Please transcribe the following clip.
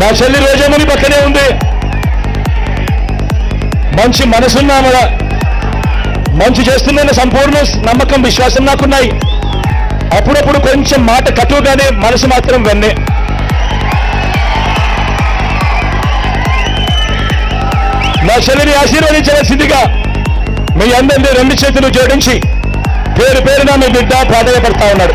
నా చెల్లి రోజమ్మని పక్కనే ఉంది. మంచి మనసున్నామడ మంచి చేస్తుందన్న సంపూర్ణ నమ్మకం విశ్వాసం నాకున్నాయి. అప్పుడప్పుడు కొంచెం మాట కటువుగానే మనసు మాత్రం వెన్నే. నా చెల్లిని ఆశీర్వదించవలసిందిగా మీ అందరినీ రెండు చేతులు జోడించి పేరు పేరున మీ బిడ్డ ప్రాధాన్యపడతా ఉన్నాడు.